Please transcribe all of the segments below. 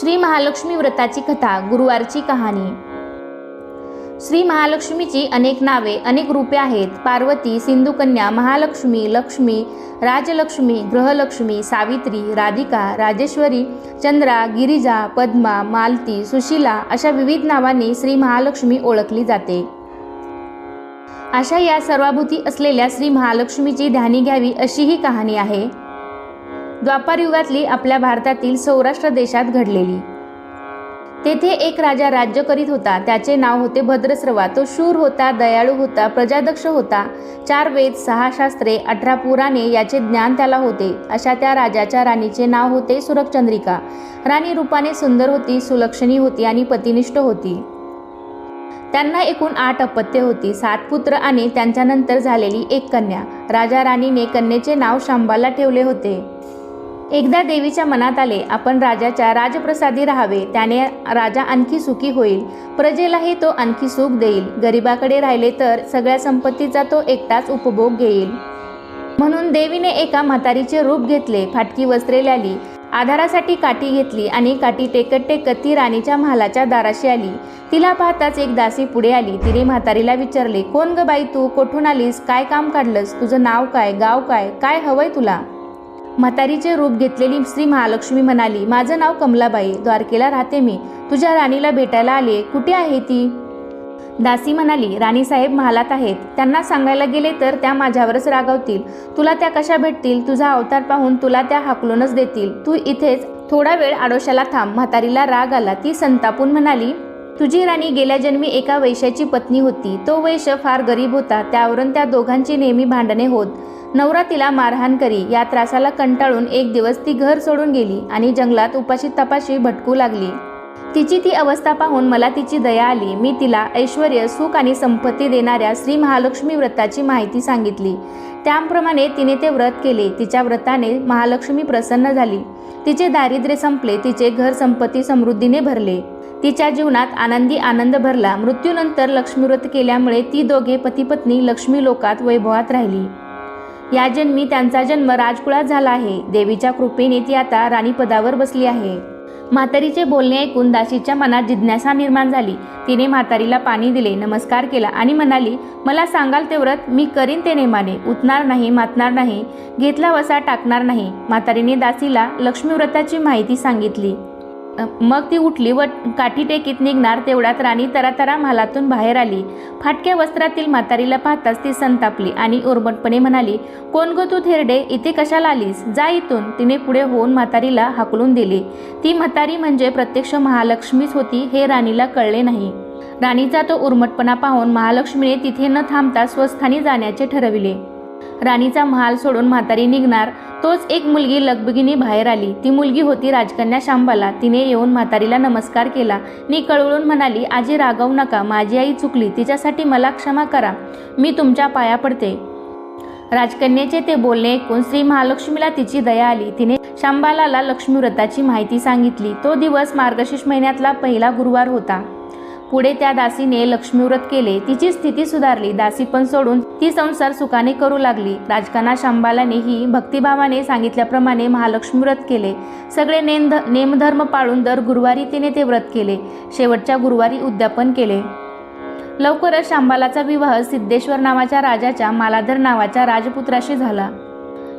श्री महालक्ष्मी व्रताची कथा गुरुवारची कहाणी. श्री महालक्ष्मीची अनेक नावे अनेक रूपे आहेत. पार्वती सिंधुकन्या महालक्ष्मी लक्ष्मी राजलक्ष्मी ग्रहलक्ष्मी सावित्री राधिका राजेश्वरी चंद्रा गिरिजा पद्मा मालती सुशीला अशा विविध नावांनी श्री महालक्ष्मी ओळखली जाते. अशा या सर्वाभूती असलेल्या श्री महालक्ष्मीची ध्यानी घ्यावी अशी ही कहाणी आहे. द्वापार युगातली आपल्या भारतातील सौराष्ट्र देशात घडलेली. तेथे एक राजा राज्य करीत होता. त्याचे नाव होते भद्रस्रवा. तो शूर होता दयाळू होता प्रजादक्ष होता. चार वेद सहा शास्त्रे अठरा पुराणे याचे ज्ञान त्याला होते. अशा त्या राजाच्या राणीचे नाव होते सुरखचंद्रिका राणी रूपाने सुंदर होती सुलक्षणी होती आणि पतिनिष्ठ होती. त्यांना एकूण आठ अपत्य होती. सात पुत्र आणि त्यांच्यानंतर झालेली एक कन्या. राजा राणीने कन्येचे नाव शांबाला ठेवले होते. एकदा देवीच्या मनात आले आपण राजाच्या राजप्रसादी राहावे. त्याने राजा आणखी सुखी होईल. प्रजेलाही तो आणखी सुख देईल. गरिबाकडे राहिले तर सगळ्या संपत्तीचा तो एकटाच उपभोग घेईल. म्हणून देवीने एका म्हातारीचे रूप घेतले फाटकी वस्त्रे लाली आधारासाठी काठी घेतली आणि काठी टेकत टेकत ती राणीच्या महालाच्या दाराशी आली. तिला पाहताच एक दासी पुढे आली. तिने म्हातारीला विचारले कोण ग बाई तू? कोठून आलीस? काय काम काढलंस? तुझं नाव काय? गाव काय? काय हवंय तुला? म्हातारीचे रूप घेतलेली श्री महालक्ष्मी म्हणाली माझं नाव कमलाबाई द्वारकेला राहते मी. तुझ्या राणीला भेटायला आले. कुठे आहे ती? दासी म्हणाली राणीसाहेब महालात आहेत. त्यांना सांगायला गेले तर त्या माझ्यावरच रागावतील. तुला त्या कशा भेटतील? तुझा अवतार पाहून तुला त्या हाकलूनच देतील. तू इथेच थोडा वेळ आडोशाला थांब. म्हातारीला राग आला. ती संतापून म्हणाली तुझी राणी गेल्या जन्मी एका वैश्याची पत्नी होती. तो वैश्य फार गरीब होता. त्यावरून त्या दोघांची नेहमी भांडणे होत. नवरा तिला मारहाण करी. या त्रासाला कंटाळून एक दिवस ती घर सोडून गेली आणि जंगलात उपाशी तपाशी भटकू लागली. तिची ती अवस्था पाहून मला तिची दया आली. मी तिला ऐश्वर सुख आणि संपत्ती देणाऱ्या श्री महालक्ष्मी व्रताची माहिती सांगितली. त्याप्रमाणे तिने ते व्रत केले. तिच्या व्रताने महालक्ष्मी प्रसन्न झाली. तिचे दारिद्र्य संपले. तिचे घर संपत्ती समृद्धीने भरले. तिच्या जीवनात आनंदी आनंद भरला. मृत्यूनंतर लक्ष्मीव्रत केल्यामुळे ती दोघे पतीपत्नी लक्ष्मी लोकात वैभवात राहिली. या जन्मी त्यांचा जन्म राजकुळात झाला आहे. देवीच्या कृपेने ती आता राणीपदावर बसली आहे. म्हातारीचे बोलणे ऐकून दासीच्या मनात जिज्ञासा निर्माण झाली. तिने म्हातारीला पाणी दिले नमस्कार केला आणि म्हणाली मला सांगाल ते व्रत मी करीन ते नेमाने. उतणार नाही मातणार नाही. घेतला वसा टाकणार नाही. म्हातारीने दासीला लक्ष्मीव्रताची माहिती सांगितली. मग ती उठली व काठी टेकीत निघणार तेवढ्यात राणी तरातरा महालातून बाहेर आली. फाटक्या वस्त्रातील म्हातारीला पाहताच ती संतापली आणि उर्मटपणे म्हणाली कोण गो तू थेरडे? इथे कशाला आलीस? जा इथून. तिने पुढे होऊन म्हातारीला हाकलून दिली. ती म्हातारी म्हणजे प्रत्यक्ष महालक्ष्मीच होती हे राणीला कळले नाही. राणीचा तो उर्मटपणा पाहून महालक्ष्मीने तिथे न थांबता स्वस्थानी जाण्याचे ठरविले. राणीचा महाल सोडून म्हातारी निघणार तोच एक मुलगी लगबगिनी बाहेर आली. ती मुलगी होती राजकन्या शांबाला. तिने येऊन म्हातारीला नमस्कार केला. मी कळवळून म्हणाली आजी रागवू नका. माझी आई चुकली. तिच्यासाठी मला क्षमा करा. मी तुमच्या पाया पडते. राजकन्याचे ते बोलणे ऐकून श्री महालक्ष्मीला तिची दया आली. तिने शांबालाला लक्ष्मीव्रताची माहिती सांगितली. तो दिवस मार्गशीर्ष महिन्यातला पहिला गुरुवार होता. पुढे त्या दासीने लक्ष्मीव्रत केले. तिची स्थिती सुधारली. दासी पण सोडून ती संसार सुखाने करू लागली. राजकाना शांबालानेही भक्तिभावाने सांगितल्याप्रमाणे महालक्ष्मी व्रत केले. सगळे नेमध नेमधर्म पाळून दर गुरुवारी तिने ते व्रत केले. शेवटच्या गुरुवारी उद्यापन केले. लवकरच शांबालाचा विवाह सिद्धेश्वर नावाच्या राजाच्या मालाधर नावाच्या राजपुत्राशी झाला.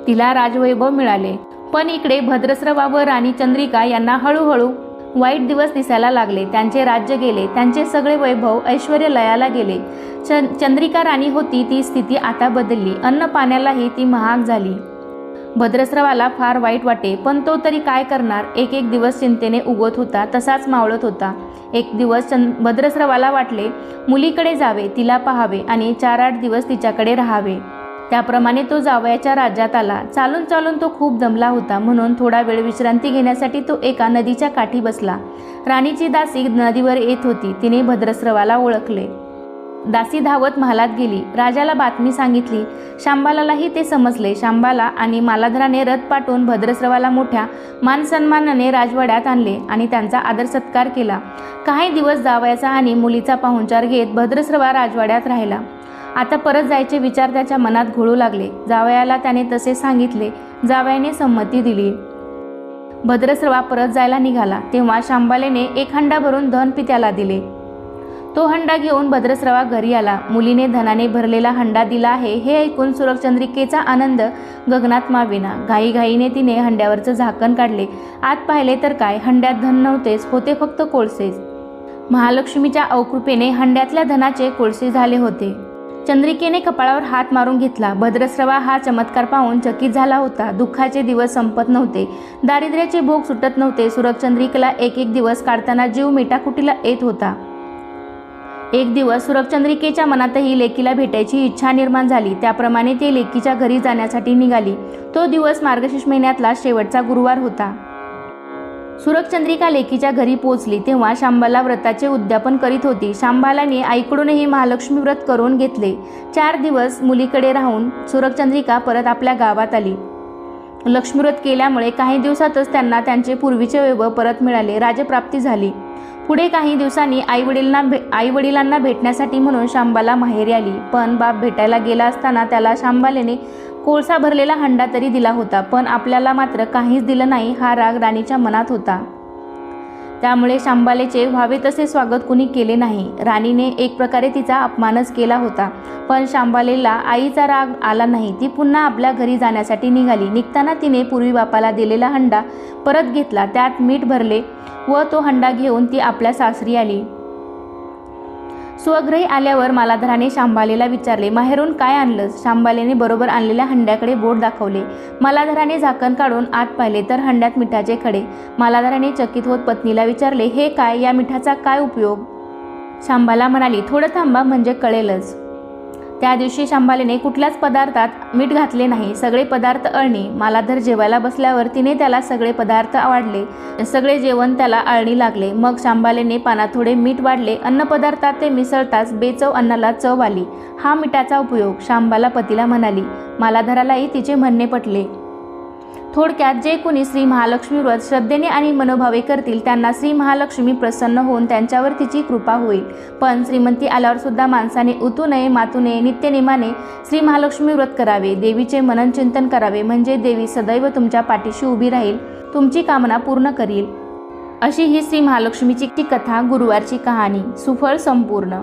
तिला राजवैभव मिळाले. पण इकडे भद्रस्रवा व राणी चंद्रिका यांना हळूहळू वाईट दिवस दिसायला लागले. त्यांचे राज्य गेले. त्यांचे सगळे वैभव ऐश्वर लयाला गेले. च चंद्रिका राणी होती. ती स्थिती आता बदलली. अन्न पाण्यालाही ती महाग झाली. भद्रस्रवाला फार वाईट वाटे. पण तो तरी काय करणार? एक एक दिवस चिंतेने उगवत होता. तसाच मावळत होता. एक दिवस चंद भद्रस्रवाला वाटले मुलीकडे जावे तिला पाहावे आणि चार आठ दिवस तिच्याकडे राहावे. त्याप्रमाणे तो जावयाच्या राज्यात आला. चालून चालून तो खूप दमला होता. म्हणून थोडा वेळ विश्रांती घेण्यासाठी तो एका नदीच्या काठी बसला. राणीची दासी नदीवर येत होती. तिने भद्रस्रवाला ओळखले. दासी धावत महालात गेली. राजाला बातमी सांगितली. शांबालालाही ते समजले. शांबाला आणि मालाधराने रथ पाठवून भद्रस्रवाला मोठ्या मानसन्मानाने राजवाड्यात आणले आणि त्यांचा आदर सत्कार केला. काही दिवस जावयाचा आणि मुलीचा पाहुणचार घेत भद्रस्रवा राजवाड्यात राहिला. आता परत जायचे विचार त्याच्या मनात घोळू लागले. जावयाला त्याने तसे सांगितले. जावयाने संमती दिली. भद्रस्रवा परत जायला निघाला. तेव्हा शांबालेने एक हंडा भरून धन पित्याला दिले. तो हंडा घेऊन भद्रस्रवा घरी आला. मुलीने धनाने भरलेला हंडा दिला आहे हे ऐकून सुरक्षंद्रिकेचा आनंद गगनात मावेना. घाईघाईने तिने हंड्यावरचं झाकण काढले. आत पाहिले तर काय? हंड्यात धन नव्हतेच होते फक्त कोळसेच. महालक्ष्मीच्या अवकृपेने हंड्यातल्या धनाचे कोळसे झाले होते. चंद्रिकेने कपाळावर हात मारून घेतला. भद्रस्रवा हा चमत्कार पाहून चकित झाला होता. दुःखाचे दिवस संपत नव्हते. दारिद्र्याचे भोग सुटत नव्हते. सुरक्षचंद्रिकेला एक एक दिवस काढताना जीव मेटाकुटीला येत होता. एक दिवस सुरभचंद्रिकेच्या मनातही लेकीला भेटायची इच्छा निर्माण झाली. त्याप्रमाणे ते लेकीच्या घरी जाण्यासाठी निघाली. तो दिवस मार्गशीर्ष महिन्यातला शेवटचा गुरुवार होता. सुरक्षचंद्रिका लेकीच्या घरी पोहोचली तेव्हा शांबाला व्रताचे उद्यापन करीत होती. शांबालाने आईकडूनही महालक्ष्मी व्रत करून घेतले. चार दिवस मुलीकडे राहून सुरक्षचंद्रिका परत आपल्या गावात आली. लक्ष्मीव्रत केल्यामुळे काही दिवसातच त्यांना त्यांचे पूर्वीचे वैभव परत मिळाले. राजप्राप्ती झाली. पुढे काही दिवसांनी आईवडिलांना भे आईवडिलांना भेटण्यासाठी म्हणून शांबाला माहेरी आली. पण बाप भेटायला गेला असताना त्याला शांबालेने कोळसा भरलेला हंडा तरी दिला होता पण आपल्याला मात्र काहीच दिलं नाही हा राग राणीच्या मनात होता. त्यामुळे शांबालेचे व्हावे तसे स्वागत कुणी केले नाही. राणीने एक प्रकारे तिचा अपमानच केला होता. पण शांबालेला आईचा राग आला नाही. ती पुन्हा आपल्या घरी जाण्यासाठी निघाली. निघताना तिने पूर्वी बापाला दिलेला हंडा परत घेतला. त्यात मीठ भरले व तो हंडा घेऊन ती आपल्या सासरी आली. स्वगृही आल्यावर मालाधराने शांबालेला विचारले माहेरून काय आणलं शांबालेने बरोबर आणलेल्या हंड्याकडे बोट दाखवले. मालाधराने झाकण काढून आत पाहिले तर हंड्यात मिठाचे खडे. मालाधराने चकित होत पत्नीला विचारले हे काय? या मिठाचा काय उपयोग? शांबाला म्हणाली थोडं थांबा म्हणजे कळेलच. त्या दिवशी शांबालेने कुठल्याच पदार्थात मीठ घातले नाही. सगळे पदार्थ अळणी. मालाधर जेवायला बसल्यावर तिने त्याला सगळे पदार्थ आवडले. सगळे जेवण त्याला अळणी लागले. मग शांबालीने पानात थोडे मीठ वाढले. अन्नपदार्थात ते मिसळताच बेचव अन्नाला चव आली. हा मिठाचा उपयोग शांबाला पतीला म्हणाली. मालाधरालाही तिचे म्हणणे पटले. थोडक्यात जे कोणी श्री महालक्ष्मी व्रत श्रद्धेने आणि मनोभावे करतील त्यांना श्री महालक्ष्मी प्रसन्न होऊन त्यांच्यावर तिची कृपा होईल. पण श्रीमंती आल्यावर सुद्धा माणसाने उतू नये मातू नये नित्यनेमाने श्री महालक्ष्मी व्रत करावे. देवीचे मनन चिंतन करावे. म्हणजे देवी सदैव तुमच्या पाठीशी उभी राहील तुमची कामना पूर्ण करील. अशी ही श्री महालक्ष्मीची कथा गुरुवारची कहाणी. सुफळ संपूर्ण.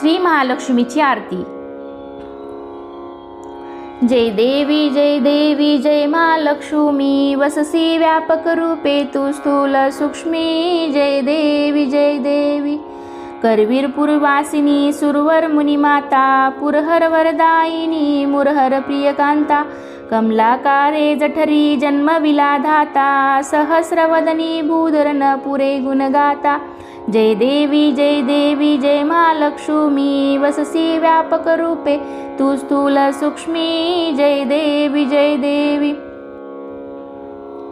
श्री महालक्ष्मीची आरती. जय देवी जय देवी जय महालक्ष्मी वससी व्यापक रूपे तू स्थूल सूक्ष्मी जय देवी जय देवी। करवीर पूर्वासिनी सुरवर मुनिमाता पुरहर वरदायिनी मुरहर प्रियकांता कमलाकारे जठरी जन्मविलाधाता सहस्रवदनी भूधरन पुरे गुणगाता जय देवी जय देवी जय महालक्ष्मी वससी व्यापक रूपे तू स्थूल सूक्ष्मी जय देवी जय देवी.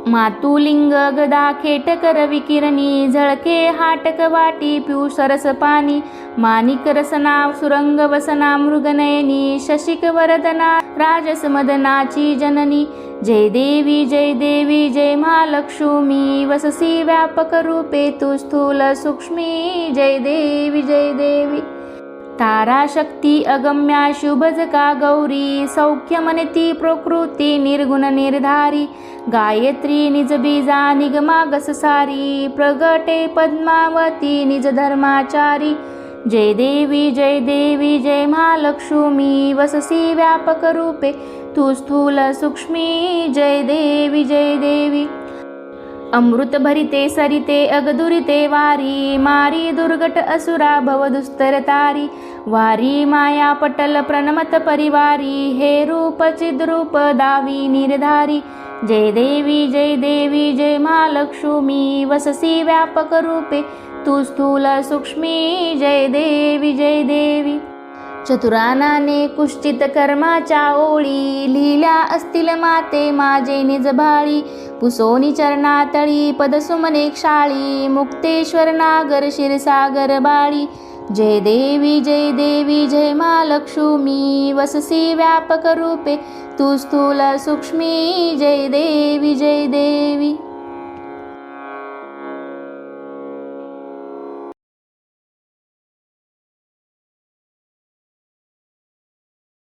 मातुलिंग गदा खेटकर विकिरणी झळके हाटक वाटी पिऊ सरस पाणी माणिक रसना सुरंग वसना मृगनयनी शशिक वरदना राजस मदनाची जननी. जय देवी जय देवी जय महालक्ष्मी वससी व्यापक रूपे तू स्थूल सूक्ष्मी. जय देवी जय देवी. ताराशक्ती अगम्या शुभजका गौरी सौख्यमनिति प्रकृती निर्गुण निर्धारी गायत्री निज बीजा निगमागस सारी प्रगटे पद्मावती निज धर्माचारी जय देवी जय देवी जय महालक्ष्मी वससी व्यापक रूपे तू स्थूल सूक्ष्मी जय देवी जय देवी। अमृत भरिते सरिते अगदुरिते वारी मारी दुर्गट असुरा भव दुस्तर तारी वारी माया पटल प्रणमत परिवारी हे रूप चिद्रूप दावी निर्धारी। जय देवी जय देवी जय महालक्ष्मी वससी व्यापक रूपे तू स्थूल सूक्ष्मी जय देवी जय देवी। चतुरानाने कुश्चित कर्माच्या ओळी लिहिल्या असतील माते माझे निजभाळी पुसोनी चरणातळी पदसुमने क्षाळी मुक्तेश्वर नागर क्षीरसागर बाळी. जय देवी जय देवी जय महालक्ष्मी वससी व्यापक रूपे. तू स्थूल सूक्ष्मी जय देवी जय देवी.